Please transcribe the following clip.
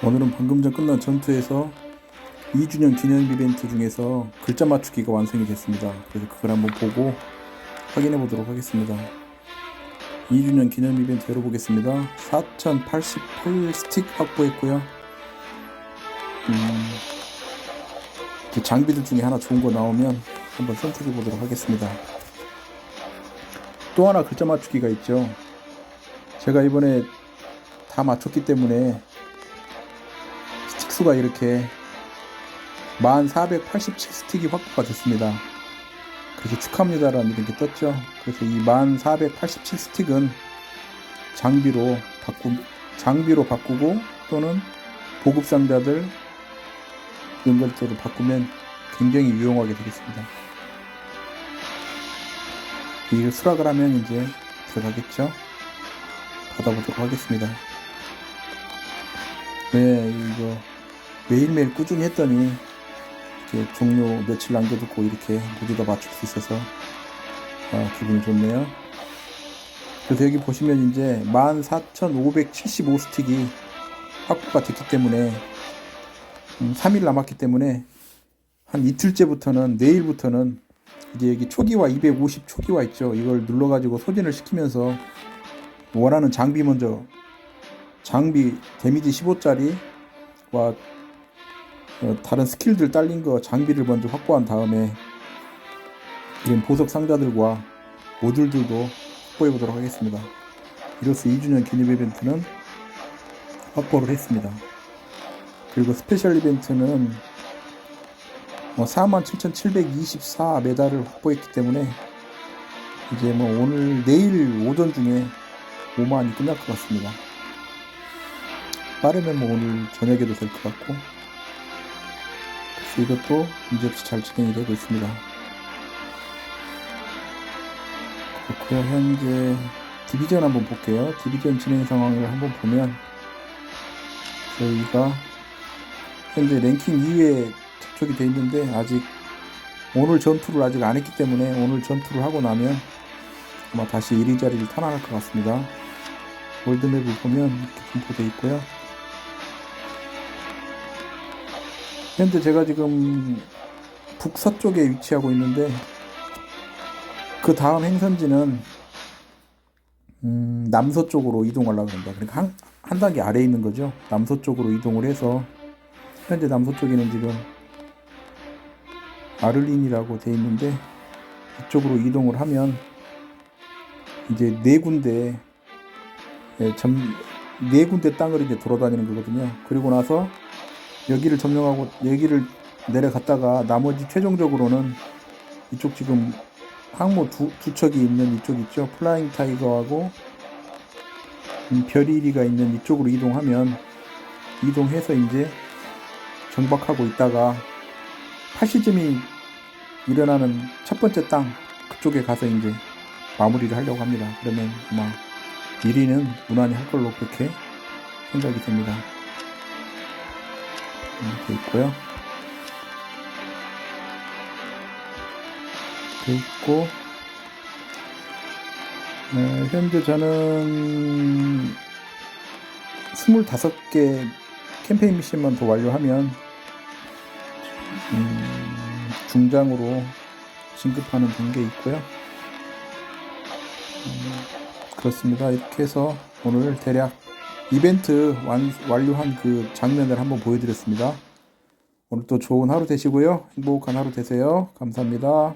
오늘은 방금 전 끝난 전투에서 2주년 기념 이벤트 중에서 글자 맞추기가 완성이 됐습니다. 그래서 그걸 한번 보고 확인해 보도록 하겠습니다. 2주년 기념 이벤트 열어보겠습니다. 4088 스틱 확보했고요. 음, 그 장비들 중에 하나 좋은 거 나오면 한번 선택해 보도록 하겠습니다. 또 하나 글자 맞추기가 있죠. 제가 이번에 다 맞췄기 때문에 스틱 수가 이렇게 1487 스틱이 확보가 됐습니다. 그래서 축하합니다라는 이렇게 떴죠. 그래서 이 1487 스틱은 장비로 바꾸 장비로 바꾸고 또는 보급 상자들 연결대로 바꾸면 굉장히 유용하게 되겠습니다. 이걸 수락을 하면 이제 들어가겠죠. 받아보도록 하겠습니다. 네, 이거 매일매일 꾸준히 했더니 이렇게 종료 며칠 남겨두고 이렇게 모두 다 맞출 수 있어서 아, 기분이 좋네요. 그래서 여기 보시면 이제 14,575 스틱이 확보가 됐기 때문에 음, 3일 남았기 때문에 한 이틀째부터는 내일부터는 이제 여기 초기화 250 초기화 있죠. 이걸 눌러가지고 소진을 시키면서 원하는 장비 먼저 장비 데미지 15짜리와 어, 다른 스킬들 딸린 거 장비를 먼저 확보한 다음에 이런 보석 상자들과 모듈들도 확보해 보도록 하겠습니다. 이로써 2주년 기념 이벤트는 확보를 했습니다. 그리고 스페셜 이벤트는 47,724 메달을 확보했기 때문에 이제 뭐 오늘 내일 오전 중에 5만이 끝날 것 같습니다. 빠르면 뭐 오늘 저녁에도 될 것 같고 이것도 문제없이 잘 진행이 되고 있습니다. 그렇고요. 현재 디비전 한번 볼게요. 디비전 진행 상황을 한번 보면 저희가 현재 랭킹 2위에 접촉이 돼 있는데 아직 오늘 전투를 아직 안 했기 때문에 오늘 전투를 하고 나면 아마 다시 1위 자리를 탈환할 것 같습니다. 월드맵을 보면 이렇게 분포되어 있고요. 현재 제가 지금 북서쪽에 위치하고 있는데 그 다음 행선지는 음, 남서쪽으로 이동하려고 합니다. 그러니까 한, 한 단계 아래에 있는 거죠. 남서쪽으로 이동을 해서 현재 남서쪽에는 지금 아를린이라고 돼 있는데 이쪽으로 이동을 하면 이제 네 군데 예, 점, 네 군데 땅을 이제 돌아다니는 거거든요. 그리고 나서 여기를 점령하고 여기를 내려갔다가 나머지 최종적으로는 이쪽 지금 항모 두, 두 척이 있는 이쪽 있죠. 플라잉 타이거하고 음, 별이리가 있는 이쪽으로 이동하면 이동해서 이제 정박하고 있다가 파시즘이 일어나는 첫 번째 땅 그쪽에 가서 이제 마무리를 하려고 합니다. 그러면 아마 1위는 무난히 할 걸로 그렇게 생각이 됩니다. 이렇게 있고요. 이렇게 있고 네, 현재 저는 25개 캠페인 미션만 더 완료하면 음, 중장으로 진급하는 단계에 있고요. 음, 그렇습니다. 이렇게 해서 오늘 대략 이벤트 완, 완료한 그 장면을 한번 보여드렸습니다. 오늘 또 좋은 하루 되시고요. 행복한 하루 되세요. 감사합니다.